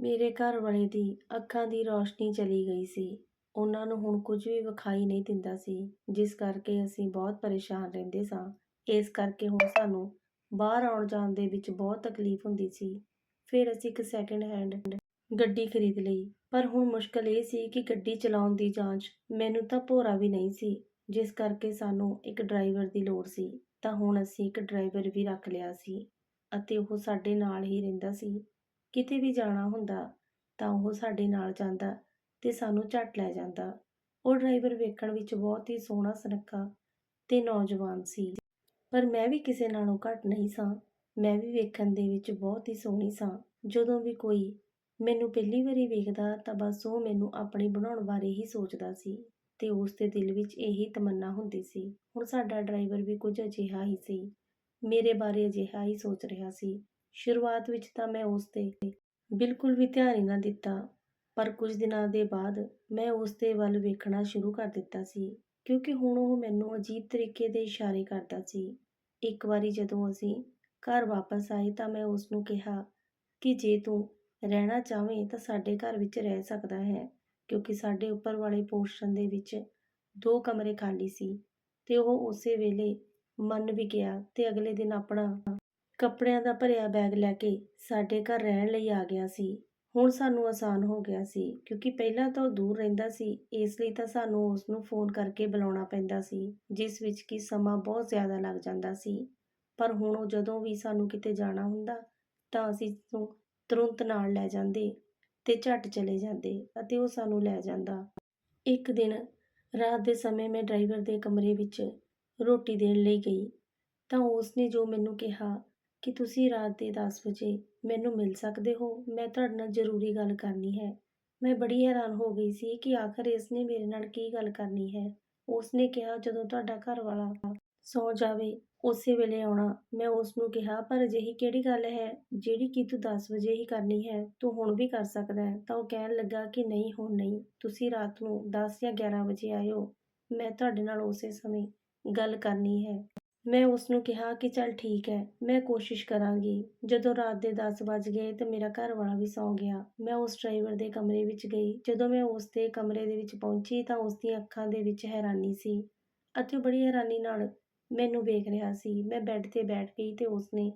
ਮੇਰੇ ਘਰ ਵਾਲੇ ਦੀ ਅੱਖਾਂ ਦੀ ਰੌਸ਼ਨੀ ਚਲੀ ਗਈ ਸੀ। ਉਹਨਾਂ ਨੂੰ ਹੁਣ ਕੁਝ ਵੀ ਵਿਖਾਈ ਨਹੀਂ ਦਿੰਦਾ ਸੀ, ਜਿਸ ਕਰਕੇ ਅਸੀਂ ਬਹੁਤ ਪਰੇਸ਼ਾਨ ਰਹਿੰਦੇ ਸਾਂ। ਇਸ ਕਰਕੇ ਹੁਣ ਸਾਨੂੰ ਬਾਹਰ ਆਉਣ ਜਾਣ ਦੇ ਵਿੱਚ ਬਹੁਤ ਤਕਲੀਫ ਹੁੰਦੀ ਸੀ। ਫਿਰ ਅਸੀਂ ਇੱਕ ਸੈਕਿੰਡ ਹੈਂਡ ਗੱਡੀ ਖਰੀਦ ਲਈ। ਪਰ ਹੁਣ ਮੁਸ਼ਕਲ ਇਹ ਸੀ ਕਿ ਗੱਡੀ ਚਲਾਉਣ ਦੀ ਜਾਂਚ ਮੈਨੂੰ ਤਾਂ ਭੋਰਾ ਵੀ ਨਹੀਂ ਸੀ, ਜਿਸ ਕਰਕੇ ਸਾਨੂੰ ਇੱਕ ਡਰਾਈਵਰ ਦੀ ਲੋੜ ਸੀ। ਤਾਂ ਹੁਣ ਅਸੀਂ ਇੱਕ ਡਰਾਈਵਰ ਵੀ ਰੱਖ ਲਿਆ ਸੀ ਅਤੇ ਉਹ ਸਾਡੇ ਨਾਲ ਹੀ ਰਹਿੰਦਾ ਸੀ। ਕਿਤੇ ਵੀ ਜਾਣਾ ਹੁੰਦਾ ਤਾਂ ਉਹ ਸਾਡੇ ਨਾਲ ਜਾਂਦਾ ਤੇ ਸਾਨੂੰ ਝੱਟ ਲੈ ਜਾਂਦਾ। ਉਹ ਡਰਾਈਵਰ ਵੇਖਣ ਵਿੱਚ ਬਹੁਤ ਹੀ ਸੋਹਣਾ, ਸੁਨੱਖਾ ਤੇ ਨੌਜਵਾਨ ਸੀ। ਪਰ ਮੈਂ ਵੀ ਕਿਸੇ ਨਾਲੋਂ ਘੱਟ ਨਹੀਂ ਸਾਂ। ਮੈਂ ਵੀ ਵੇਖਣ ਦੇ ਵਿੱਚ ਬਹੁਤ ਹੀ ਸੋਹਣੀ ਸਾਂ। ਜਦੋਂ ਵੀ ਕੋਈ ਮੈਨੂੰ ਪਹਿਲੀ ਵਾਰੀ ਵੇਖਦਾ ਤਾਂ ਬਸ ਉਹ ਮੈਨੂੰ ਆਪਣੀ ਬਣਾਉਣ ਬਾਰੇ ਹੀ ਸੋਚਦਾ ਸੀ ਤੇ ਉਸ ਦੇ ਦਿਲ ਵਿੱਚ ਇਹੀ ਤਮੰਨਾ ਹੁੰਦੀ ਸੀ। ਹੁਣ ਸਾਡਾ ਡਰਾਈਵਰ ਵੀ ਕੁਝ ਅਜਿਹਾ ਹੀ ਸੀ। ਮੇਰੇ ਬਾਰੇ ਅਜਿਹਾ ਹੀ ਸੋਚ ਰਿਹਾ ਸੀ। ਸ਼ੁਰੂਆਤ ਵਿੱਚ ਤਾਂ ਮੈਂ ਉਸ ਤੇ ਬਿਲਕੁਲ ਵੀ ਧਿਆਨ ਹੀ ਨਾ ਦਿੱਤਾ, ਪਰ ਕੁਝ ਦਿਨਾਂ ਦੇ ਬਾਅਦ ਮੈਂ ਉਸ ਦੇ ਵੱਲ ਵੇਖਣਾ ਸ਼ੁਰੂ ਕਰ ਦਿੱਤਾ ਸੀ, ਕਿਉਂਕਿ ਹੁਣ ਉਹ ਮੈਨੂੰ ਅਜੀਬ ਤਰੀਕੇ ਦੇ ਇਸ਼ਾਰੇ ਕਰਦਾ ਸੀ। ਇੱਕ ਵਾਰੀ ਜਦੋਂ ਅਸੀਂ ਘਰ ਵਾਪਸ ਆਏ ਤਾਂ ਮੈਂ ਉਸ ਨੂੰ ਕਿਹਾ ਕਿ ਜੇ ਤੂੰ ਰਹਿਣਾ ਚਾਹਵੇਂ ਤਾਂ ਸਾਡੇ ਘਰ ਵਿੱਚ ਰਹਿ ਸਕਦਾ ਹੈ, ਕਿਉਂਕਿ ਸਾਡੇ ਉੱਪਰ ਵਾਲੇ ਪੋਰਸ਼ਨ ਦੇ ਵਿੱਚ ਦੋ ਕਮਰੇ ਖਾਲੀ ਸੀ। ਤੇ ਉਹ ਉਸੇ ਵੇਲੇ ਮੰਨ ਵੀ ਗਿਆ ਤੇ ਅਗਲੇ ਦਿਨ ਆਪਣਾ ਕੱਪੜਿਆਂ ਦਾ ਭਰਿਆ ਬੈਗ ਲੈ ਕੇ ਸਾਡੇ ਘਰ ਰਹਿਣ ਲਈ ਆ ਗਿਆ ਸੀ। ਹੁਣ ਸਾਨੂੰ ਆਸਾਨ ਹੋ ਗਿਆ ਸੀ, ਕਿਉਂਕਿ ਪਹਿਲਾਂ ਤਾਂ ਉਹ ਦੂਰ ਰਹਿੰਦਾ ਸੀ, ਇਸ ਲਈ ਤਾਂ ਸਾਨੂੰ ਉਸ ਨੂੰ ਫੋਨ ਕਰਕੇ ਬੁਲਾਉਣਾ ਪੈਂਦਾ ਸੀ, ਜਿਸ ਵਿੱਚ ਕਿ ਸਮਾਂ ਬਹੁਤ ਜ਼ਿਆਦਾ ਲੱਗ ਜਾਂਦਾ ਸੀ। ਪਰ ਹੁਣ ਉਹ ਜਦੋਂ ਵੀ ਸਾਨੂੰ ਕਿਤੇ ਜਾਣਾ ਹੁੰਦਾ, ਤਾਂ ਅਸੀਂ ਤੁਰੰਤ ਨਾਲ ਲੈ ਜਾਂਦੇ ਤੇ ਝੱਟ ਚਲੇ ਜਾਂਦੇ ਅਤੇ ਉਹ ਸਾਨੂੰ ਲੈ ਜਾਂਦਾ। ਇੱਕ ਦਿਨ ਰਾਤ ਦੇ ਸਮੇਂ ਮੈਂ ਡਰਾਈਵਰ ਦੇ ਕਮਰੇ ਵਿੱਚ ਰੋਟੀ ਦੇਣ ਲਈ ਗਈ, ਤਾਂ ਉਸ ਨੇ ਜੋ ਮੈਨੂੰ ਕਿਹਾ ਕਿ ਤੁਸੀਂ ਰਾਤ ਦੇ 10 ਵਜੇ ਮੈਨੂੰ ਮਿਲ ਸਕਦੇ ਹੋ। ਮੈਂ ਤੁਹਾਡੇ ਨਾਲ ਜ਼ਰੂਰੀ ਗੱਲ ਕਰਨੀ ਹੈ। ਮੈਂ ਬੜੀ ਹੈਰਾਨ ਹੋ ਗਈ ਸੀ ਕਿ ਆਖਰ ਇਸ ਨੇ ਮੇਰੇ ਨਾਲ ਕੀ ਗੱਲ ਕਰਨੀ ਹੈ। ਉਸ ਨੇ ਕਿਹਾ, ਜਦੋਂ ਤੁਹਾਡਾ ਘਰ ਵਾਲਾ ਸੌ ਜਾਵੇ, ਉਸੇ ਵੇਲੇ ਆਉਣਾ। ਮੈਂ ਉਸ ਨੂੰ ਕਿਹਾ, ਪਰ ਅਜਿਹੀ ਕਿਹੜੀ ਗੱਲ ਹੈ ਜਿਹੜੀ ਕਿ ਤੂੰ 10 ਵਜੇ ਹੀ ਕਰਨੀ ਹੈ? ਤੂੰ ਹੁਣ ਵੀ ਕਰ ਸਕਦਾ ਹੈ। ਤਾਂ ਉਹ ਕਹਿਣ ਲੱਗਾ ਕਿ, ਨਹੀਂ, ਹੁਣ ਨਹੀਂ। ਤੁਸੀਂ ਰਾਤ ਨੂੰ 10 ਜਾਂ 11 ਵਜੇ ਆਇਓ। ਮੈਂ ਤੁਹਾਡੇ ਨਾਲ ਉਸੇ ਸਮੇਂ ਗੱਲ ਕਰਨੀ ਹੈ। ਮੈਂ ਉਸ ਨੂੰ ਕਿਹਾ ਕਿ ਚੱਲ ਠੀਕ ਹੈ, ਮੈਂ ਕੋਸ਼ਿਸ਼ ਕਰਾਂਗੀ। ਜਦੋਂ ਰਾਤ ਦੇ 10 ਵੱਜ ਗਏ ਤੇ ਮੇਰਾ ਘਰ ਵਾਲਾ ਵੀ ਸੌਂ ਗਿਆ। ਮੈਂ ਉਸ ਡਰਾਈਵਰ ਦੇ ਕਮਰੇ ਵਿੱਚ ਗਈ। ਜਦੋਂ ਮੈਂ ਉਸ ਦੇ ਕਮਰੇ ਦੇ ਵਿੱਚ ਪਹੁੰਚੀ ਤਾਂ ਉਸ ਦੀਆਂ ਅੱਖਾਂ ਦੇ ਵਿੱਚ ਹੈਰਾਨੀ ਸੀ ਅਤੇ ਉਹ ਬੜੀ ਹੈਰਾਨੀ ਨਾਲ ਮੈਨੂੰ ਵੇਖ ਰਿਹਾ ਸੀ। ਮੈਂ ਬੈੱਡ ਤੇ ਬੈਠ ਗਈ ਤੇ ਉਸਨੇ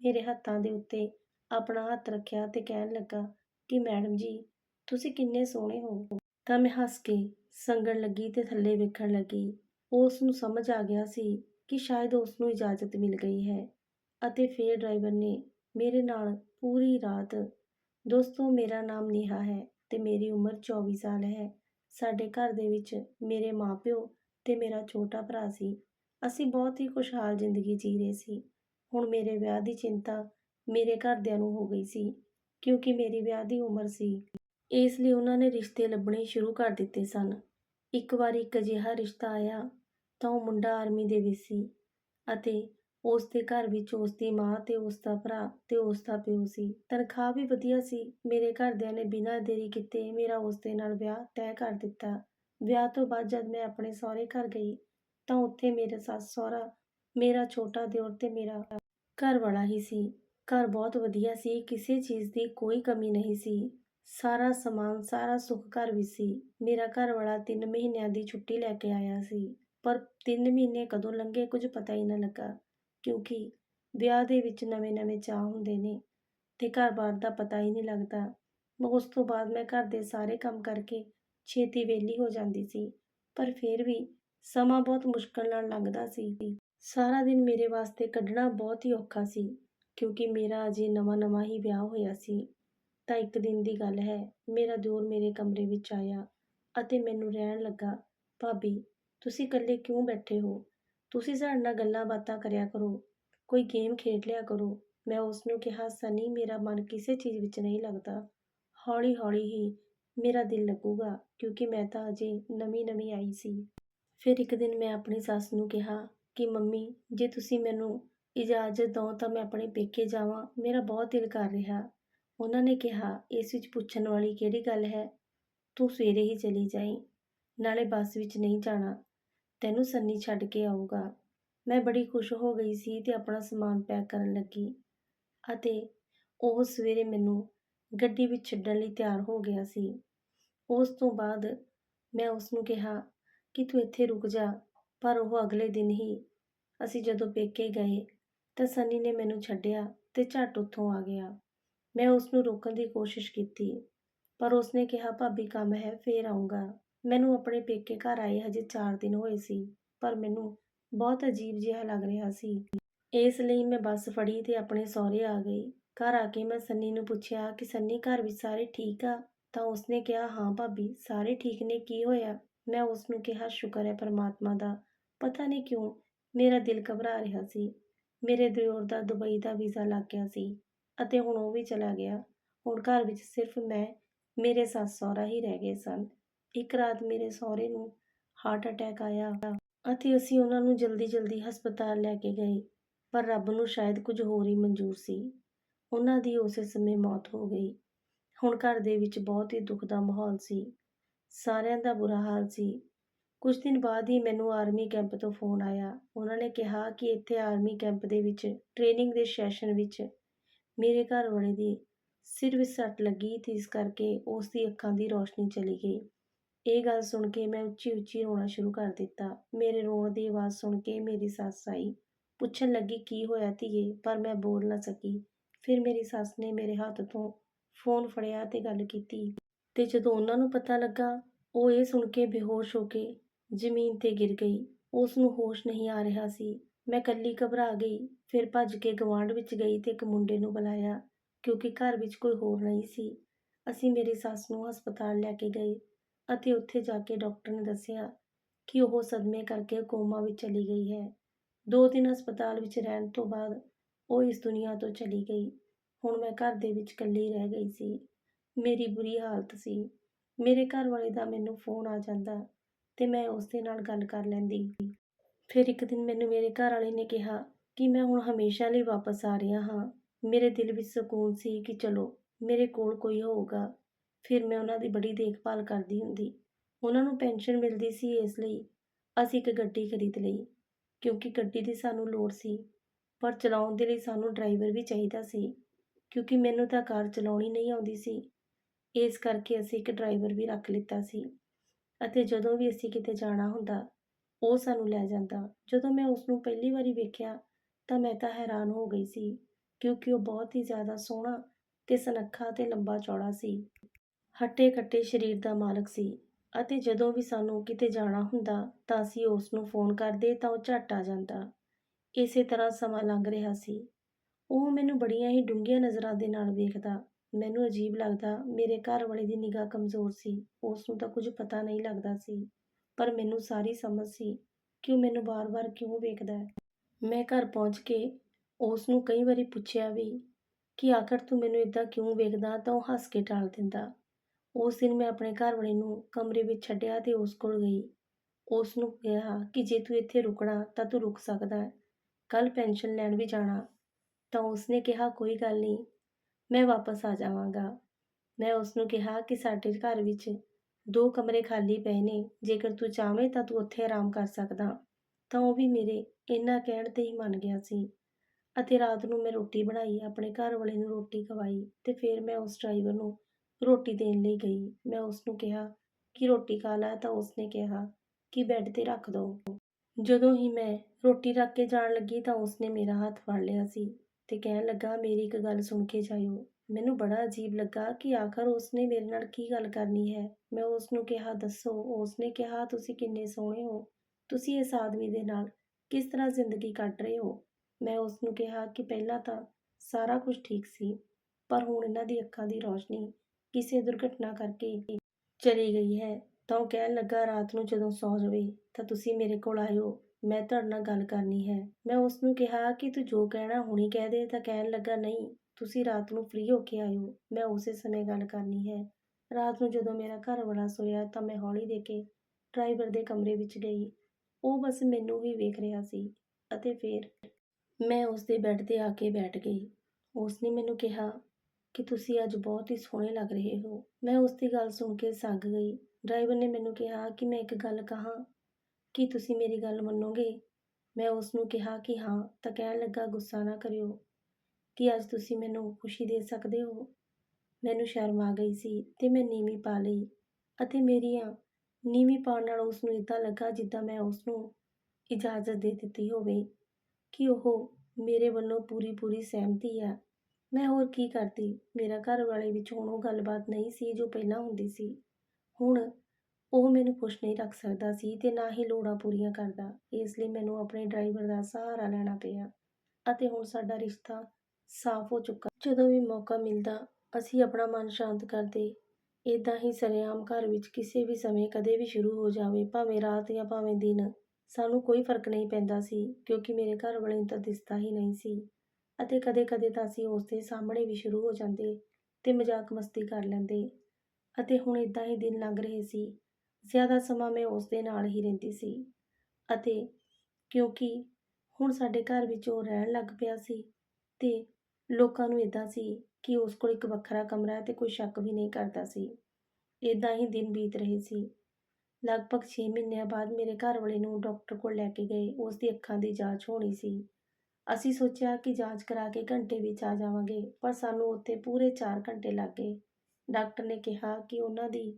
ਮੇਰੇ ਹੱਥਾਂ ਦੇ ਉੱਤੇ ਆਪਣਾ ਹੱਥ ਰੱਖਿਆ ਤੇ ਕਹਿਣ ਲੱਗਾ ਕਿ, ਮੈਡਮ ਜੀ, ਤੁਸੀਂ ਕਿੰਨੇ ਸੋਹਣੇ ਹੋ। ਤਾਂ ਮੈਂ ਹੱਸ ਕੇ ਸੰਗਣ ਲੱਗੀ ਤੇ ਥੱਲੇ ਵੇਖਣ ਲੱਗੀ। ਉਸ ਨੂੰ ਸਮਝ ਆ ਗਿਆ ਸੀ ਕਿ ਸ਼ਾਇਦ ਉਸ ਨੂੰ ਇਜਾਜ਼ਤ ਮਿਲ ਗਈ ਹੈ। ਅਤੇ ਫਿਰ ਡਰਾਈਵਰ ਨੇ ਮੇਰੇ ਨਾਲ ਪੂਰੀ ਰਾਤ, ਦੋਸਤੋ, ਮੇਰਾ ਨਾਮ ਨੇਹਾ ਹੈ ਤੇ ਮੇਰੀ ਉਮਰ 24 ਸਾਲ ਹੈ। ਸਾਡੇ ਘਰ ਦੇ ਵਿੱਚ ਮੇਰੇ ਮਾਪਿਓ ਤੇ ਮੇਰਾ ਛੋਟਾ ਭਰਾ ਸੀ। ਅਸੀਂ ਬਹੁਤ ਹੀ ਖੁਸ਼ਹਾਲ ਜ਼ਿੰਦਗੀ ਜੀ ਰਹੇ ਸੀ। ਹੁਣ ਮੇਰੇ ਵਿਆਹ ਦੀ ਚਿੰਤਾ ਮੇਰੇ ਘਰਦਿਆਂ ਨੂੰ ਹੋ ਗਈ ਸੀ, ਕਿਉਂਕਿ ਮੇਰੀ ਵਿਆਹ ਦੀ ਉਮਰ ਸੀ। ਇਸ ਲਈ ਉਹਨਾਂ ਨੇ ਰਿਸ਼ਤੇ ਲੱਭਣੇ ਸ਼ੁਰੂ ਕਰ ਦਿੱਤੇ ਸਨ। ਇੱਕ ਵਾਰੀ ਇੱਕ ਅਜਿਹਾ ਰਿਸ਼ਤਾ ਆਇਆ ਤਾਂ ਉਹ ਮੁੰਡਾ ਆਰਮੀ ਦੇ ਵਿੱਚ ਸੀ ਅਤੇ ਉਸ ਦੇ ਘਰ ਵਿੱਚ ਉਸ ਦੀ ਮਾਂ ਤੇ ਉਸ ਦਾ ਭਰਾ ਤੇ ਉਸ ਦਾ ਪਿਓ ਸੀ। ਤਨਖਾਹ ਵੀ ਵਧੀਆ ਸੀ। ਮੇਰੇ ਘਰਦਿਆਂ ਨੇ ਬਿਨਾਂ ਦੇਰੀ ਕੀਤੇ ਮੇਰਾ ਉਸ ਦੇ ਨਾਲ ਵਿਆਹ ਤੈਅ ਕਰ ਦਿੱਤਾ। ਵਿਆਹ ਤੋਂ ਬਾਅਦ ਜਦ ਮੈਂ ਆਪਣੇ ਸਹੁਰੇ ਘਰ ਗਈ ਤਾਂ ਉੱਥੇ ਮੇਰੇ ਸੱਸ ਸਹੁਰਾ, ਮੇਰਾ ਛੋਟਾ ਦਿਓਰ ਤੇ ਮੇਰਾ ਘਰ ਵਾਲਾ ਹੀ ਸੀ। ਘਰ ਬਹੁਤ ਵਧੀਆ ਸੀ। ਕਿਸੇ ਚੀਜ਼ ਦੀ ਕੋਈ ਕਮੀ ਨਹੀਂ ਸੀ। ਸਾਰਾ ਸਮਾਨ, ਸਾਰਾ ਸੁੱਖ ਘਰ ਵਿੱਚ ਸੀ। ਮੇਰਾ ਘਰ ਵਾਲਾ 3 ਮਹੀਨਿਆਂ ਦੀ ਛੁੱਟੀ ਲੈ ਕੇ ਆਇਆ ਸੀ। ਪਰ ਤਿੰਨ ਮਹੀਨੇ ਕਦੋਂ ਲੰਘੇ ਕੁਝ ਪਤਾ ਹੀ ਨਾ ਲੱਗਾ, ਕਿਉਂਕਿ ਵਿਆਹ ਦੇ ਵਿੱਚ ਨਵੇਂ-ਨਵੇਂ ਚਾਹ ਹੁੰਦੇ ਨੇ ਤੇ ਘਰ-ਬਾਰ ਦਾ ਪਤਾ ਹੀ ਨਹੀਂ ਲੱਗਦਾ। ਉਸ ਤੋਂ ਬਾਅਦ ਮੈਂ ਘਰ ਦੇ ਸਾਰੇ ਕੰਮ ਕਰਕੇ ਛੇਤੀ ਵਿਹਲੀ ਹੋ ਜਾਂਦੀ ਸੀ, ਪਰ ਫਿਰ ਵੀ ਸਮਾਂ ਬਹੁਤ ਮੁਸ਼ਕਲ ਨਾਲ ਲੰਘਦਾ ਸੀ। ਸਾਰਾ ਦਿਨ ਮੇਰੇ ਵਾਸਤੇ ਕੱਢਣਾ ਬਹੁਤ ਹੀ ਔਖਾ ਸੀ, ਕਿਉਂਕਿ ਮੇਰਾ ਅਜੇ ਨਵਾਂ-ਨਵਾਂ ਹੀ ਵਿਆਹ ਹੋਇਆ ਸੀ। ਤਾਂ ਇੱਕ ਦਿਨ ਦੀ ਗੱਲ ਹੈ, ਮੇਰਾ ਦਿਓਰ ਮੇਰੇ ਕਮਰੇ ਵਿੱਚ ਆਇਆ ਅਤੇ ਮੈਨੂੰ ਰਹਿਣ ਲੱਗਾ, ਭਾਬੀ ਤੁਸੀਂ ਇਕੱਲੇ ਕਿਉਂ ਬੈਠੇ ਹੋ? ਤੁਸੀਂ ਸਾਡੇ ਨਾਲ ਗੱਲਾਂ ਬਾਤਾਂ ਕਰਿਆ ਕਰੋ, ਕੋਈ ਗੇਮ ਖੇਡ ਲਿਆ ਕਰੋ। ਮੈਂ ਉਸ ਨੂੰ ਕਿਹਾ, ਸਨੀ, ਮੇਰਾ ਮਨ ਕਿਸੇ ਚੀਜ਼ ਵਿੱਚ ਨਹੀਂ ਲੱਗਦਾ। ਹੌਲੀ ਹੌਲੀ ਹੀ ਮੇਰਾ ਦਿਲ ਲੱਗੂਗਾ, ਕਿਉਂਕਿ ਮੈਂ ਤਾਂ ਅਜੇ ਨਵੀਂ ਨਵੀਂ ਆਈ ਸੀ। ਫਿਰ ਇੱਕ ਦਿਨ ਮੈਂ ਆਪਣੀ ਸੱਸ ਨੂੰ ਕਿਹਾ ਕਿ, ਮੰਮੀ, ਜੇ ਤੁਸੀਂ ਮੈਨੂੰ ਇਜਾਜ਼ਤ ਦਿਓ ਤਾਂ ਮੈਂ ਆਪਣੇ ਪੇਕੇ ਜਾਵਾਂ। ਮੇਰਾ ਬਹੁਤ ਦਿਲ ਕਰ ਰਿਹਾ। ਉਹਨਾਂ ਨੇ ਕਿਹਾ, ਇਸ ਵਿੱਚ ਪੁੱਛਣ ਵਾਲੀ ਕਿਹੜੀ ਗੱਲ ਹੈ? ਤੂੰ ਸਵੇਰੇ ਹੀ ਚਲੀ ਜਾਈ, ਨਾਲੇ ਬੱਸ ਵਿੱਚ ਨਹੀਂ ਜਾਣਾ। ਤੈਨੂੰ ਸੰਨੀ ਛੱਡ ਕੇ ਆਊਗਾ। ਮੈਂ ਬੜੀ ਖੁਸ਼ ਹੋ ਗਈ ਸੀ ਤੇ ਆਪਣਾ ਸਮਾਨ ਪੈਕ ਕਰਨ ਲੱਗੀ ਅਤੇ ਉਹ ਸਵੇਰੇ ਮੈਨੂੰ ਗੱਡੀ ਵਿੱਚ ਛੱਡਣ ਲਈ ਤਿਆਰ ਹੋ ਗਿਆ ਸੀ। ਉਸ ਤੋਂ ਬਾਅਦ ਮੈਂ ਉਸ ਨੂੰ ਕਿਹਾ ਕਿ ਤੂੰ ਇੱਥੇ ਰੁਕ ਜਾ, ਪਰ ਉਹ ਅਗਲੇ ਦਿਨ ਹੀ ਅਸੀਂ ਜਦੋਂ ਪੇਕੇ ਗਏ ਤਾਂ ਸਨੀ ਨੇ ਮੈਨੂੰ ਛੱਡਿਆ ਤੇ ਝੱਟ ਉੱਥੋਂ ਆ ਗਿਆ। ਮੈਂ ਉਸ ਨੂੰ ਰੋਕਣ ਦੀ ਕੋਸ਼ਿਸ਼ ਕੀਤੀ, ਪਰ ਉਸਨੇ ਕਿਹਾ, ਭਾਬੀ, ਕੰਮ ਹੈ, ਫੇਰ ਆਉਂਗਾ ਮੈਨੂੰ ਆਪਣੇ ਪੇਕੇ ਘਰ ਆਏ ਹਜੇ 4 ਦਿਨ ਹੋਏ ਸੀ, ਪਰ ਮੈਨੂੰ ਬਹੁਤ ਅਜੀਬ ਜਿਹਾ ਲੱਗ ਰਿਹਾ ਸੀ। ਇਸ ਲਈ ਮੈਂ ਬੱਸ ਫੜੀ ਤੇ ਆਪਣੇ ਸਹੁਰੇ ਆ ਗਈ। ਘਰ ਆ ਕੇ ਮੈਂ ਸੰਨੀ ਨੂੰ ਪੁੱਛਿਆ ਕਿ, ਸੰਨੀ, ਘਰ ਵਿੱਚ ਸਾਰੇ ਠੀਕ ਆ? ਤਾਂ ਉਸਨੇ ਕਿਹਾ, ਹਾਂ ਭਾਬੀ, ਸਾਰੇ ਠੀਕ ਨੇ, ਕੀ ਹੋਇਆ? ਮੈਂ ਉਸ ਨੂੰ ਕਿਹਾ, ਸ਼ੁਕਰ ਹੈ ਪਰਮਾਤਮਾ ਦਾ। ਪਤਾ ਨਹੀਂ ਕਿਉਂ ਮੇਰਾ ਦਿਲ ਘਬਰਾ ਰਿਹਾ ਸੀ। ਮੇਰੇ ਦਿਓਰ ਦਾ ਦੁਬਈ ਦਾ ਵੀਜ਼ਾ ਲੱਗ ਗਿਆ ਸੀ ਅਤੇ ਹੁਣ ਉਹ ਵੀ ਚਲਾ ਗਿਆ। ਹੁਣ ਘਰ ਵਿੱਚ ਸਿਰਫ ਮੈਂ, ਮੇਰੇ ਸੱਸ ਸਹੁਰਾ ਹੀ ਰਹਿ ਗਏ ਸਨ। ਇੱਕ ਰਾਤ ਮੇਰੇ ਸਹੁਰੇ ਨੂੰ ਹਾਰਟ ਅਟੈਕ ਆਇਆ ਅਤੇ ਅਸੀਂ ਉਹਨਾਂ ਨੂੰ ਜਲਦੀ-ਜਲਦੀ ਹਸਪਤਾਲ ਲੈ ਕੇ ਗਏ, ਪਰ ਰੱਬ ਨੂੰ ਸ਼ਾਇਦ ਕੁਝ ਹੋਰ ਹੀ ਮਨਜ਼ੂਰ ਸੀ। ਉਹਨਾਂ ਦੀ ਉਸੇ ਸਮੇਂ ਮੌਤ ਹੋ ਗਈ। ਹੁਣ ਘਰ ਦੇ ਵਿੱਚ ਬਹੁਤ ਹੀ ਦੁੱਖ ਦਾ ਮਾਹੌਲ ਸੀ। ਸਾਰਿਆਂ ਦਾ ਬੁਰਾ ਹਾਲ ਸੀ। ਕੁਝ ਦਿਨ ਬਾਅਦ ਹੀ ਮੈਨੂੰ ਆਰਮੀ ਕੈਂਪ ਤੋਂ ਫੋਨ ਆਇਆ। ਉਹਨਾਂ ਨੇ ਕਿਹਾ ਕਿ ਇੱਥੇ ਆਰਮੀ ਕੈਂਪ ਦੇ ਵਿੱਚ ਟ੍ਰੇਨਿੰਗ ਦੇ ਸੈਸ਼ਨ ਵਿੱਚ ਮੇਰੇ ਘਰ ਵਾਲੇ ਦੀ ਸਿਰ ਵਿੱਚ ਸੱਟ ਲੱਗੀ, ਤੇ ਇਸ ਕਰਕੇ ਉਸ ਦੀ ਅੱਖਾਂ ਦੀ ਰੋਸ਼ਨੀ ਚਲੀ ਗਈ। ਇਹ ਗੱਲ ਸੁਣ ਕੇ ਮੈਂ ਉੱਚੀ-ਉੱਚੀ ਰੋਣਾ ਸ਼ੁਰੂ ਕਰ ਦਿੱਤਾ। ਮੇਰੇ ਰੋਣ ਦੀ ਆਵਾਜ਼ ਸੁਣ ਕੇ ਮੇਰੀ ਸੱਸ ਆਈ। ਪੁੱਛਣ ਲੱਗੀ, ਕੀ ਹੋਇਆ ਧੀਏ? ਪਰ ਮੈਂ ਬੋਲ ਨਾ ਸਕੀ। ਫਿਰ ਮੇਰੀ ਸੱਸ ਨੇ ਮੇਰੇ ਹੱਥ ਤੋਂ ਫੋਨ ਫੜਿਆ ਤੇ ਗੱਲ ਕੀਤੀ। ਤੇ ਜਦੋਂ ਉਹਨਾਂ ਨੂੰ ਪਤਾ ਲੱਗਾ, ਉਹ ਇਹ ਸੁਣ ਕੇ ਬੇਹੋਸ਼ ਹੋ ਕੇ ਜ਼ਮੀਨ ਤੇ ਗਿਰ ਗਈ। ਉਸ ਨੂੰ ਹੋਸ਼ ਨਹੀਂ ਆ ਰਿਹਾ ਸੀ। ਮੈਂ ਕੱਲੀ ਘਬਰਾ ਗਈ। ਫਿਰ ਭੱਜ ਕੇ ਗਵਾਂਢ ਵਿੱਚ ਗਈ ਤੇ ਇੱਕ ਮੁੰਡੇ ਨੂੰ ਬੁਲਾਇਆ, ਕਿਉਂਕਿ ਘਰ ਵਿੱਚ ਕੋਈ ਹੋਰ ਨਹੀਂ ਸੀ। ਅਸੀਂ ਮੇਰੀ ਸੱਸ ਨੂੰ ਹਸਪਤਾਲ ਲੈ ਕੇ ਗਏ। ਅਤੇ ਉੱਥੇ ਜਾ ਕੇ ਡਾਕਟਰ ਨੇ ਦੱਸਿਆ ਕਿ ਉਹ ਸਦਮੇ ਕਰਕੇ ਕੋਮਾ ਵਿੱਚ ਚਲੀ ਗਈ ਹੈ। ਦੋ ਦਿਨ ਹਸਪਤਾਲ ਵਿੱਚ ਰਹਿਣ ਤੋਂ ਬਾਅਦ ਉਹ ਇਸ ਦੁਨੀਆ ਤੋਂ ਚਲੀ ਗਈ। ਹੁਣ ਮੈਂ ਘਰ ਦੇ ਵਿੱਚ ਇਕੱਲੀ ਰਹਿ ਗਈ ਸੀ। ਮੇਰੀ ਬੁਰੀ ਹਾਲਤ ਸੀ। ਮੇਰੇ ਘਰ ਵਾਲੇ ਦਾ ਮੈਨੂੰ ਫੋਨ ਆ ਜਾਂਦਾ ਤੇ ਮੈਂ ਉਸ ਦੇ ਨਾਲ ਗੱਲ ਕਰ ਲੈਂਦੀ। ਫਿਰ ਇੱਕ ਦਿਨ ਮੈਨੂੰ ਮੇਰੇ ਘਰ ਵਾਲੇ ਨੇ ਕਿਹਾ ਕਿ ਮੈਂ ਹੁਣ ਹਮੇਸ਼ਾ ਲਈ ਵਾਪਸ ਆ ਰਿਹਾ ਹਾਂ। ਮੇਰੇ ਦਿਲ ਵਿੱਚ ਸਕੂਨ ਸੀ ਕਿ ਚਲੋ ਮੇਰੇ ਕੋਲ ਕੋਈ ਹੋਊਗਾ। ਫਿਰ ਮੈਂ ਉਹਨਾਂ ਦੀ ਬੜੀ ਦੇਖਭਾਲ ਕਰਦੀ ਹੁੰਦੀ। ਉਹਨਾਂ ਨੂੰ ਪੈਨਸ਼ਨ ਮਿਲਦੀ ਸੀ ਇਸ ਲਈ ਅਸੀਂ ਇੱਕ ਗੱਡੀ ਖਰੀਦ ਲਈ, ਕਿਉਂਕਿ ਗੱਡੀ ਦੀ ਸਾਨੂੰ ਲੋੜ ਸੀ, ਪਰ ਚਲਾਉਣ ਦੇ ਲਈ ਸਾਨੂੰ ਡਰਾਈਵਰ ਵੀ ਚਾਹੀਦਾ ਸੀ, ਕਿਉਂਕਿ ਮੈਨੂੰ ਤਾਂ ਕਾਰ ਚਲਾਉਣੀ ਨਹੀਂ ਆਉਂਦੀ ਸੀ। ਇਸ ਕਰਕੇ ਅਸੀਂ ਇੱਕ ਡਰਾਈਵਰ ਵੀ ਰੱਖ ਲਿੱਤਾ ਸੀ ਅਤੇ ਜਦੋਂ ਵੀ ਅਸੀਂ ਕਿਤੇ ਜਾਣਾ ਹੁੰਦਾ, ਉਹ ਸਾਨੂੰ ਲੈ ਜਾਂਦਾ। ਜਦੋਂ ਮੈਂ ਉਸ ਨੂੰ ਪਹਿਲੀ ਵਾਰੀ ਵੇਖਿਆ, ਤਾਂ ਮੈਂ ਤਾਂ ਹੈਰਾਨ ਹੋ ਗਈ ਸੀ, ਕਿਉਂਕਿ ਉਹ ਬਹੁਤ ਹੀ ਜ਼ਿਆਦਾ ਸੋਹਣਾ ਤੇ ਸੁਨੱਖਾ ਤੇ ਲੰਬਾ ਚੌੜਾ ਸੀ। ਹੱਟੇ ਕੱਟੇ ਸਰੀਰ ਦਾ ਮਾਲਕ ਸੀ ਅਤੇ ਜਦੋਂ ਵੀ ਸਾਨੂੰ ਕਿਤੇ ਜਾਣਾ ਹੁੰਦਾ ਤਾਂ ਅਸੀਂ ਉਸ ਨੂੰ ਫੋਨ ਕਰਦੇ ਤਾਂ ਉਹ ਝੱਟ ਆ ਜਾਂਦਾ। ਇਸੇ ਤਰ੍ਹਾਂ ਸਮਾਂ ਲੰਘ ਰਿਹਾ ਸੀ। ਉਹ ਮੈਨੂੰ ਬੜੀਆਂ ਹੀ ਡੂੰਘੀਆਂ ਨਜ਼ਰਾਂ ਦੇ ਨਾਲ ਵੇਖਦਾ। ਮੈਨੂੰ ਅਜੀਬ ਲੱਗਦਾ ਮੇਰੇ ਘਰ ਵਾਲੇ ਦੀ ਨਿਗਾਹ ਕਮਜ਼ੋਰ ਸੀ। ਉਸ ਨੂੰ ਤਾਂ ਕੁਝ ਪਤਾ ਨਹੀਂ ਲੱਗਦਾ ਸੀ, ਪਰ ਮੈਨੂੰ ਸਾਰੀ ਸਮਝ ਸੀ ਕਿ ਉਹ ਮੈਨੂੰ ਬਾਰ-ਬਾਰ ਕਿਉਂ ਵੇਖਦਾ ਹੈ। ਮੈਂ ਘਰ ਪਹੁੰਚ ਕੇ ਉਸ ਨੂੰ ਕਈ ਵਾਰੀ ਪੁੱਛਿਆ ਵੀ, ਕਿ ਆਖਰ ਤੂੰ ਮੈਨੂੰ ਇਦਾਂ ਕਿਉਂ ਵੇਖਦਾ? ਤਾਂ ਉਹ ਹੱਸ ਕੇ ਟਾਲ ਦਿੰਦਾ। ਉਸ ਦਿਨ ਮੈਂ ਆਪਣੇ ਘਰ ਵਾਲੇ ਨੂੰ ਕਮਰੇ ਵਿੱਚ ਛੱਡਿਆ ਅਤੇ ਉਸ ਕੋਲ ਗਈ। ਉਸ ਨੂੰ ਕਿਹਾ ਕਿ ਜੇ ਤੂੰ ਇੱਥੇ ਰੁਕਣਾ ਤਾਂ ਤੂੰ ਰੁਕ ਸਕਦਾ ਹੈ। ਕੱਲ ਪੈਨਸ਼ਨ ਲੈਣ ਵੀ ਜਾਣਾ। ਤਾਂ ਉਸਨੇ ਕਿਹਾ, ਕੋਈ ਗੱਲ ਨਹੀਂ, ਮੈਂ ਵਾਪਸ ਆ ਜਾਵਾਂਗਾ। ਮੈਂ ਉਸ ਨੂੰ ਕਿਹਾ ਕਿ ਸਾਡੇ ਘਰ ਵਿੱਚ ਦੋ ਕਮਰੇ ਖਾਲੀ ਪਏ ਨੇ। ਜੇਕਰ ਤੂੰ ਚਾਹਵੇਂ ਤਾਂ ਤੂੰ ਉੱਥੇ ਆਰਾਮ ਕਰ ਸਕਦਾ। ਤਾਂ ਉਹ ਵੀ ਮੇਰੇ ਇੰਨਾ ਕਹਿਣ ਤੇ ਹੀ ਮੰਨ ਗਿਆ ਸੀ। ਅਤੇ ਰਾਤ ਨੂੰ ਮੈਂ ਰੋਟੀ ਬਣਾਈ, ਆਪਣੇ ਘਰ ਵਾਲੇ ਨੂੰ ਰੋਟੀ ਖਵਾਈ ਤੇ ਫਿਰ ਮੈਂ ਉਸ ਡਰਾਈਵਰ ਨੂੰ ਰੋਟੀ ਦੇਣ ਲਈ ਗਈ। ਮੈਂ ਉਸ ਨੂੰ ਕਿਹਾ, ਕਿ ਰੋਟੀ ਖਾ ਲੈ? ਤਾਂ ਉਸਨੇ ਕਿਹਾ, ਕਿ ਬੈੱਡ ਤੇ ਰੱਖ ਦੋ। ਜਦੋਂ ਹੀ ਮੈਂ ਰੋਟੀ ਰੱਖ ਕੇ ਜਾਣ ਲੱਗੀ ਤਾਂ ਉਸਨੇ ਮੇਰਾ ਹੱਥ ਫੜ ਲਿਆ ਸੀ ਤੇ ਕਹਿਣ ਲੱਗਾ, ਮੇਰੀ ਇੱਕ ਗੱਲ ਸੁਣ ਕੇ ਜਾਇਓ। ਮੈਨੂੰ ਬੜਾ ਅਜੀਬ ਲੱਗਾ ਕਿ ਆਖਰ ਉਸਨੇ ਮੇਰੇ ਨਾਲ ਕੀ ਗੱਲ ਕਰਨੀ ਹੈ। ਮੈਂ ਉਸ ਨੂੰ ਕਿਹਾ, ਦੱਸੋ। ਉਸਨੇ ਕਿਹਾ, ਤੁਸੀਂ ਕਿੰਨੇ ਸੋਹਣੇ ਹੋ। ਤੁਸੀਂ ਇਸ ਆਦਮੀ ਦੇ ਨਾਲ ਕਿਸ ਤਰ੍ਹਾਂ ਜ਼ਿੰਦਗੀ ਕੱਟ ਰਹੇ ਹੋ? ਮੈਂ ਉਸ ਨੂੰ ਕਿਹਾ ਕਿ ਪਹਿਲਾਂ ਤਾਂ ਸਾਰਾ ਕੁਝ ਠੀਕ ਸੀ, ਪਰ ਹੁਣ ਇਹਨਾਂ ਦੀ ਅੱਖਾਂ ਦੀ ਰੌਸ਼ਨੀ ਕਿਸੇ ਦੁਰਘਟਨਾ ਕਰਕੇ ਚਲੀ ਗਈ ਹੈ। ਤਾਂ ਉਹ ਕਹਿਣ ਲੱਗਾ, ਰਾਤ ਨੂੰ ਜਦੋਂ ਸੌ ਜਾਵੇ, ਤਾਂ ਤੁਸੀਂ ਮੇਰੇ ਕੋਲ ਆਇਓ। ਮੈਂ ਤੁਹਾਡੇ ਨਾਲ ਗੱਲ ਕਰਨੀ ਹੈ। ਮੈਂ ਉਸ ਨੂੰ ਕਿਹਾ ਕਿ ਤੂੰ ਜੋ ਕਹਿਣਾ ਹੁਣੀ ਕਹਿ ਦੇ, ਤਾਂ ਕਹਿਣ ਲੱਗਾ, ਨਹੀਂ, ਤੁਸੀਂ ਰਾਤ ਨੂੰ ਫ੍ਰੀ ਹੋ ਕੇ ਆਇਓ। ਮੈਂ ਉਸੇ ਸਮੇਂ ਗੱਲ ਕਰਨੀ ਹੈ। ਰਾਤ ਨੂੰ ਜਦੋਂ ਮੇਰਾ ਘਰ ਵਾਲਾ ਸੋਇਆ, ਤਾਂ ਮੈਂ ਹੌਲੀ ਦੇ ਕੇ ਡਰਾਈਵਰ ਦੇ ਕਮਰੇ ਵਿੱਚ ਗਈ। ਉਹ ਬਸ ਮੈਨੂੰ ਹੀ ਵੇਖ ਰਿਹਾ ਸੀ ਅਤੇ ਫਿਰ ਮੈਂ ਉਸ ਦੇ ਬੈੱਡ ਤੇ ਆ ਕੇ ਬੈਠ ਗਈ। ਉਸ ਨੇ ਮੈਨੂੰ ਕਿਹਾ ਕਿ ਤੁਸੀਂ ਅੱਜ ਬਹੁਤ ਹੀ ਸੋਹਣੇ ਲੱਗ ਰਹੇ ਹੋ। ਮੈਂ ਉਸ ਦੀ ਗੱਲ ਸੁਣ ਕੇ ਸੱਗ ਗਈ। ਡਰਾਈਵਰ ਨੇ ਮੈਨੂੰ ਕਿਹਾ ਕਿ ਮੈਂ ਇੱਕ ਗੱਲ ਕਹਾਂ, ਕੀ ਤੁਸੀਂ ਮੇਰੀ ਗੱਲ ਮੰਨੋਗੇ? ਮੈਂ ਉਸ ਨੂੰ ਕਿਹਾ ਕਿ ਹਾਂ, ਤਾਂ ਕਹਿਣ ਲੱਗਾ, ਗੁੱਸਾ ਨਾ ਕਰਿਓ। ਕਿ ਅੱਜ ਤੁਸੀਂ ਮੈਨੂੰ ਖੁਸ਼ੀ ਦੇ ਸਕਦੇ ਹੋ? ਮੈਨੂੰ ਸ਼ਰਮ ਆ ਗਈ ਸੀ ਤੇ ਮੈਂ ਨੀਵੀਂ ਪਾ ਲਈ ਅਤੇ ਮੇਰੀਆਂ ਨੀਵੀਂ ਪਾਉਣ ਨਾਲ ਉਸ ਨੂੰ ਇਦਾਂ ਲੱਗਾ ਜਿੱਦਾਂ ਮੈਂ ਉਸ ਨੂੰ ਇਜਾਜ਼ਤ ਦੇ ਦਿੱਤੀ ਹੋਵੇ ਕਿ ਉਹ ਮੇਰੇ ਵੱਲੋਂ ਪੂਰੀ ਪੂਰੀ ਸਹਿਮਤੀ ਹੈ। ਮੈਂ ਹੋਰ ਕੀ ਕਰਦੀ? ਮੇਰਾ ਘਰ ਵਾਲੇ ਵਿੱਚ ਹੁਣ ਉਹ ਗੱਲਬਾਤ ਨਹੀਂ ਸੀ ਜੋ ਪਹਿਲਾਂ ਹੁੰਦੀ ਸੀ। ਹੁਣ ਉਹ ਮੈਨੂੰ ਖੁਸ਼ ਨਹੀਂ ਰੱਖ ਸਕਦਾ ਸੀ ਤੇ ਨਾ ਹੀ ਲੋੜਾਂ ਪੂਰੀਆਂ ਕਰਦਾ। ਇਸ ਲਈ ਮੈਨੂੰ ਆਪਣੇ ਡਰਾਈਵਰ ਦਾ ਸਹਾਰਾ ਲੈਣਾ ਪਿਆ ਅਤੇ ਹੁਣ ਸਾਡਾ ਰਿਸ਼ਤਾ ਸਾਫ਼ ਹੋ ਚੁੱਕਾ। ਜਦੋਂ ਵੀ ਮੌਕਾ ਮਿਲਦਾ, ਅਸੀਂ ਆਪਣਾ ਮਨ ਸ਼ਾਂਤ ਕਰਦੇ। ਇਦਾਂ ਹੀ ਸਰੇਆਮ ਘਰ ਵਿੱਚ ਕਿਸੇ ਵੀ ਸਮੇਂ ਕਦੇ ਵੀ ਸ਼ੁਰੂ ਹੋ ਜਾਵੇ, ਭਾਵੇਂ ਰਾਤ ਜਾਂ ਭਾਵੇਂ ਦਿਨ, ਸਾਨੂੰ ਕੋਈ ਫ਼ਰਕ ਨਹੀਂ ਪੈਂਦਾ ਸੀ ਕਿਉਂਕਿ ਮੇਰੇ ਘਰ ਵਾਲੇ ਨੂੰ ਤਾਂ ਦਿਸਦਾ ਹੀ ਨਹੀਂ ਸੀ। ਅਤੇ ਕਦੇ-ਕਦੇ ਤਾਂ ਅਸੀਂ ਉਸ ਦੇ ਸਾਹਮਣੇ ਵੀ ਸ਼ੁਰੂ ਹੋ ਜਾਂਦੇ ਤੇ ਮਜ਼ਾਕ ਮਸਤੀ ਕਰ ਲੈਂਦੇ। ਅਤੇ ਹੁਣ ਇਦਾਂ ਹੀ ਦਿਨ ਲੰਘ ਰਹੇ ਸੀ। ਜ਼ਿਆਦਾ ਸਮਾਂ ਮੈਂ ਉਸ ਦੇ ਨਾਲ ਹੀ ਰਹਿੰਦੀ ਸੀ। ਅਤੇ ਕਿਉਂਕਿ ਹੁਣ ਸਾਡੇ ਘਰ ਵਿੱਚ ਉਹ ਰਹਿਣ ਲੱਗ ਪਿਆ ਸੀ ਤੇ ਲੋਕਾਂ ਨੂੰ ਇਦਾਂ ਸੀ ਕਿ ਉਸ ਕੋਲ ਇੱਕ ਵੱਖਰਾ ਕਮਰਾ ਹੈ ਤੇ ਕੋਈ ਸ਼ੱਕ ਵੀ ਨਹੀਂ ਕਰਦਾ ਸੀ। ਇਦਾਂ ਹੀ ਦਿਨ ਬੀਤ ਰਹੇ ਸੀ। ਲਗਭਗ 6 ਮਹੀਨਿਆਂ ਬਾਅਦ ਮੇਰੇ ਘਰ ਵਾਲੇ ਨੂੰ ਡਾਕਟਰ ਕੋਲ ਲੈ ਕੇ ਗਏ। ਉਸ ਦੀ ਅੱਖਾਂ ਦੀ ਜਾਂਚ ਹੋਣੀ ਸੀ। ਅਸੀਂ ਸੋਚਿਆ ਕਿ ਜਾਂਚ ਕਰਾ ਕੇ ਘੰਟੇ ਵਿੱਚ ਆ ਜਾਵਾਂਗੇ, ਪਰ ਸਾਨੂੰ ਉੱਥੇ ਪੂਰੇ 4 ਘੰਟੇ ਲੱਗ ਗਏ। ਡਾਕਟਰ ਨੇ ਕਿਹਾ ਕਿ ਉਹਨਾਂ ਦੀ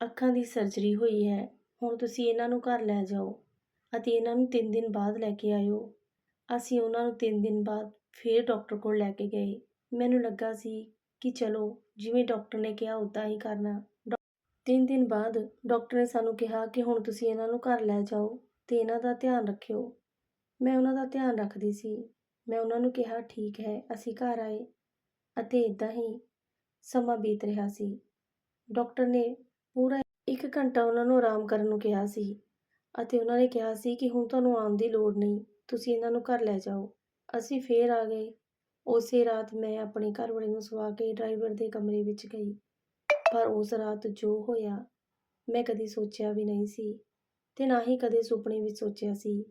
ਅੱਖਾਂ ਦੀ ਸਰਜਰੀ ਹੋਈ ਹੈ। ਹੁਣ ਤੁਸੀਂ ਇਹਨਾਂ ਨੂੰ ਘਰ ਲੈ ਜਾਓ ਅਤੇ ਇਹਨਾਂ ਨੂੰ 3 ਦਿਨ ਬਾਅਦ ਲੈ ਕੇ ਆਇਓ। ਅਸੀਂ ਉਹਨਾਂ ਨੂੰ 3 ਦਿਨ ਬਾਅਦ ਫਿਰ ਡਾਕਟਰ ਕੋਲ ਲੈ ਕੇ ਗਏ। ਮੈਨੂੰ ਲੱਗਾ ਸੀ ਕਿ ਚਲੋ, ਜਿਵੇਂ ਡਾਕਟਰ ਨੇ ਕਿਹਾ ਉਦਾਂ ਹੀ ਕਰਨਾ। ਤਿੰਨ ਦਿਨ ਬਾਅਦ ਡਾਕਟਰ ਨੇ ਸਾਨੂੰ ਕਿਹਾ ਕਿ ਹੁਣ ਤੁਸੀਂ ਇਹਨਾਂ ਨੂੰ ਘਰ ਲੈ ਜਾਓ ਤੇ ਇਹਨਾਂ ਦਾ ਧਿਆਨ ਰੱਖਿਓ। ਮੈਂ ਉਹਨਾਂ ਦਾ ਧਿਆਨ ਰੱਖਦੀ ਸੀ। ਮੈਂ ਉਹਨਾਂ ਨੂੰ ਕਿਹਾ, ਠੀਕ ਹੈ, ਅਸੀਂ ਘਰ ਆਏ ਅਤੇ ਇਦਾਂ ਹੀ ਸਮਾਂ ਬੀਤ ਰਿਹਾ ਸੀ। ਡਾਕਟਰ ਨੇ ਪੂਰਾ ਇੱਕ ਘੰਟਾ ਉਹਨਾਂ ਨੂੰ ਆਰਾਮ ਕਰਨ ਨੂੰ ਕਿਹਾ ਸੀ ਅਤੇ ਉਹਨਾਂ ਨੇ ਕਿਹਾ ਸੀ ਕਿ ਹੁਣ ਤੁਹਾਨੂੰ ਆਉਣ ਦੀ ਲੋੜ ਨਹੀਂ, ਤੁਸੀਂ ਇਹਨਾਂ ਨੂੰ ਘਰ ਲੈ ਜਾਓ। ਅਸੀਂ ਫੇਰ ਆ ਗਏ। ਉਸੇ ਰਾਤ ਮੈਂ ਆਪਣੇ ਘਰ ਵਾਲੇ ਨੂੰ ਸਵਾ ਕੇ ਡਰਾਈਵਰ ਦੇ ਕਮਰੇ ਵਿੱਚ ਗਈ। ਪਰ ਉਸ ਰਾਤ ਜੋ ਹੋਇਆ, ਮੈਂ ਕਦੀ ਸੋਚਿਆ ਵੀ ਨਹੀਂ ਸੀ ਤੇ ਨਾ ਹੀ ਕਦੇ ਸੁਪਨੇ ਵਿੱਚ ਸੋਚਿਆ ਸੀ।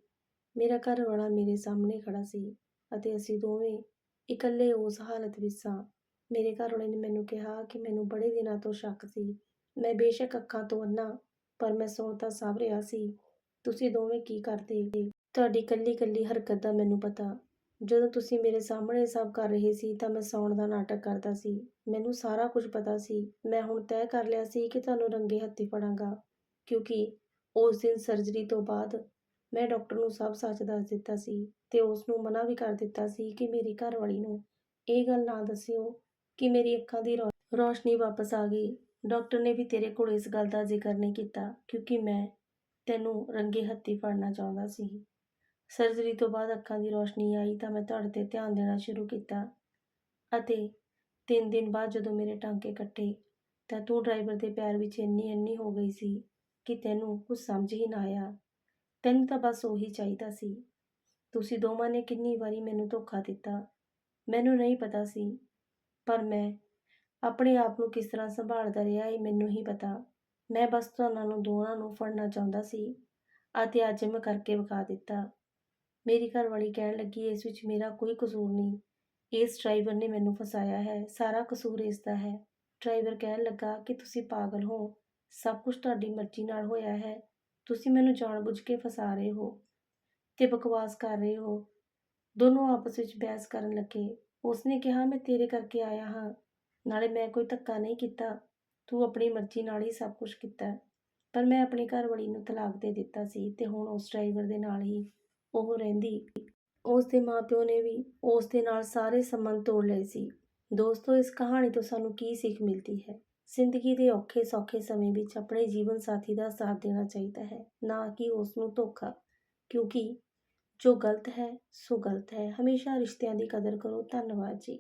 ਮੇਰਾ ਘਰ ਵਾਲਾ ਮੇਰੇ ਸਾਹਮਣੇ ਖੜਾ ਸੀ ਅਤੇ ਅਸੀਂ ਦੋਵੇਂ ਇਕੱਲੇ ਉਸ ਹਾਲਤ ਵਿੱਚ ਸਾਂ। ਮੇਰੇ ਘਰ ਵਾਲੇ ਨੇ ਮੈਨੂੰ ਕਿਹਾ ਕਿ ਮੈਨੂੰ ਬੜੇ ਦਿਨਾਂ ਤੋਂ ਸ਼ੱਕ ਸੀ। ਮੈਂ ਬੇਸ਼ੱਕ ਅੱਖਾਂ ਤੋਂ ਅੰਨਾ ਪਰ ਮੈਂ ਸੁਣ ਤਾਂ ਸਭ ਰਿਹਾ ਸੀ। ਤੁਸੀਂ ਦੋਵੇਂ ਕੀ ਕਰਦੇ? ਤੁਹਾਡੀ ਕੱਲੀ ਕੱਲੀ ਹਰਕਤ ਦਾ ਮੈਨੂੰ ਪਤਾ। ਜਦੋਂ ਤੁਸੀਂ ਮੇਰੇ ਸਾਹਮਣੇ ਸਭ ਕਰ ਰਹੇ ਸੀ ਤਾਂ ਮੈਂ ਸੌਣ ਦਾ ਨਾਟਕ ਕਰਦਾ ਸੀ। ਮੈਨੂੰ ਸਾਰਾ ਕੁਝ ਪਤਾ ਸੀ। ਮੈਂ ਹੁਣ ਤੈਅ ਕਰ ਲਿਆ ਸੀ ਕਿ ਤੁਹਾਨੂੰ ਰੰਗੇ ਹੱਥੀ ਫੜਾਂਗਾ, ਕਿਉਂਕਿ ਉਸ ਦਿਨ ਸਰਜਰੀ ਤੋਂ ਬਾਅਦ ਮੈਂ ਡਾਕਟਰ ਨੂੰ ਸਭ ਸੱਚ ਦੱਸ ਦਿੱਤਾ ਸੀ ਤੇ ਉਸ ਨੂੰ ਮਨਾ ਵੀ ਕਰ ਦਿੱਤਾ ਸੀ ਕਿ ਮੇਰੀ ਘਰਵਾਲੀ ਨੂੰ ਇਹ ਗੱਲ ਨਾ ਦੱਸਿਓ ਕਿ ਮੇਰੀ ਅੱਖਾਂ ਦੀ ਰੋਸ਼ਨੀ ਵਾਪਸ ਆ ਗਈ। ਡਾਕਟਰ ਨੇ ਵੀ ਤੇਰੇ ਕੋਲ ਇਸ ਗੱਲ ਦਾ ਜ਼ਿਕਰ ਨਹੀਂ ਕੀਤਾ ਕਿਉਂਕਿ ਮੈਂ ਤੈਨੂੰ ਰੰਗੇ ਹੱਥੀ ਫੜਨਾ ਚਾਹੁੰਦਾ ਸੀ। ਸਰਜਰੀ ਤੋਂ ਬਾਅਦ ਅੱਖਾਂ ਦੀ ਰੌਸ਼ਨੀ ਆਈ ਤਾਂ ਮੈਂ ਤੁਹਾਡੇ ਤੇ ਧਿਆਨ ਦੇਣਾ ਸ਼ੁਰੂ ਕੀਤਾ ਅਤੇ ਤਿੰਨ ਦਿਨ ਬਾਅਦ ਜਦੋਂ ਮੇਰੇ ਟਾਂਕੇ ਕੱਟੇ ਤਾਂ ਤੂੰ ਡਰਾਈਵਰ ਦੇ ਪੈਰ ਵਿੱਚ ਇੰਨੀ ਇੰਨੀ ਹੋ ਗਈ ਸੀ ਕਿ ਤੈਨੂੰ ਕੁਝ ਸਮਝ ਹੀ ਨਾ ਆਇਆ। ਤੈਨੂੰ ਤਾਂ ਬਸ ਉਹੀ ਚਾਹੀਦਾ ਸੀ। ਤੁਸੀਂ ਦੋਵਾਂ ਨੇ ਕਿੰਨੀ ਵਾਰੀ ਮੈਨੂੰ ਧੋਖਾ ਦਿੱਤਾ। ਮੈਨੂੰ ਨਹੀਂ ਪਤਾ ਸੀ। ਪਰ ਮੈਂ ਆਪਣੇ ਆਪ ਨੂੰ ਕਿਸ ਤਰ੍ਹਾਂ ਸੰਭਾਲਦਾ ਰਿਹਾ ਇਹ ਮੈਨੂੰ ਹੀ ਪਤਾ। ਮੈਂ ਬਸ ਤੁਹਾਨੂੰ ਨੂੰ ਦੋਵਾਂ ਨੂੰ ਫੜਨਾ ਚਾਹੁੰਦਾ ਸੀ ਅਤੇ ਅੱਜ ਮੈਂ ਕਰਕੇ ਵਿਖਾ ਦਿੱਤਾ। ਮੇਰੀ ਘਰਵਾਲੀ ਕਹਿਣ ਲੱਗੀ, ਇਸ ਵਿੱਚ ਮੇਰਾ ਕੋਈ ਕਸੂਰ ਨਹੀਂ। ਇਸ ਡਰਾਈਵਰ ਨੇ ਮੈਨੂੰ ਫਸਾਇਆ ਹੈ। ਸਾਰਾ ਕਸੂਰ ਇਸ ਦਾ ਹੈ। ਡਰਾਈਵਰ ਕਹਿਣ ਲੱਗਾ ਕਿ ਤੁਸੀਂ ਪਾਗਲ ਹੋ। ਸਭ ਕੁਝ ਤੁਹਾਡੀ ਮਰਜ਼ੀ ਨਾਲ ਹੋਇਆ ਹੈ। ਤੁਸੀਂ ਮੈਨੂੰ ਜਾਣਬੁੱਝ ਕੇ ਫਸਾ ਰਹੇ ਹੋ ਤੇ ਬਕਵਾਸ ਕਰ ਰਹੇ ਹੋ। ਦੋਨੋਂ ਆਪਸ ਵਿੱਚ ਬਹਿਸ ਕਰਨ ਲੱਗੇ। ਉਸਨੇ ਕਿਹਾ, ਮੈਂ ਤੇਰੇ ਕਰਕੇ ਆਇਆ ਹਾਂ। ਨਾਲੇ ਮੈਂ ਕੋਈ ਧੱਕਾ ਨਹੀਂ ਕੀਤਾ। ਤੂੰ ਆਪਣੀ ਮਰਜ਼ੀ ਨਾਲ ਹੀ ਸਭ ਕੁਝ ਕੀਤਾ। ਪਰ ਮੈਂ ਆਪਣੀ ਘਰਵਾਲੀ ਨੂੰ ਤਲਾਕ ਦੇ ਦਿੱਤਾ ਸੀ ਤੇ ਹੁਣ ਉਸ ਡਰਾਈਵਰ ਦੇ ਨਾਲ ਹੀ ਉਹ ਰਹਿੰਦੀ। ਉਸ ਦੇ ਮਾਪਿਓ ਨੇ ਵੀ ਉਸ ਦੇ ਨਾਲ ਸਾਰੇ ਸੰਬੰਧ ਤੋੜ ਲਏ ਸੀ। ਦੋਸਤੋ, ਇਸ ਕਹਾਣੀ ਤੋਂ ਸਾਨੂੰ ਕੀ ਸਿੱਖ ਮਿਲਦੀ ਹੈ? ਜ਼ਿੰਦਗੀ ਦੇ ਔਖੇ ਸੌਖੇ ਸਮੇਂ ਵਿੱਚ ਆਪਣੇ ਜੀਵਨ ਸਾਥੀ ਦਾ ਸਾਥ ਦੇਣਾ ਚਾਹੀਦਾ ਹੈ, ਨਾ ਕਿ ਉਸ ਨੂੰ ਧੋਖਾ। ਕਿਉਂਕਿ ਜੋ ਗਲਤ ਹੈ, ਸੋ ਗਲਤ ਹੈ। ਹਮੇਸ਼ਾ ਰਿਸ਼ਤਿਆਂ ਦੀ ਕਦਰ ਕਰੋ। ਧੰਨਵਾਦ ਜੀ।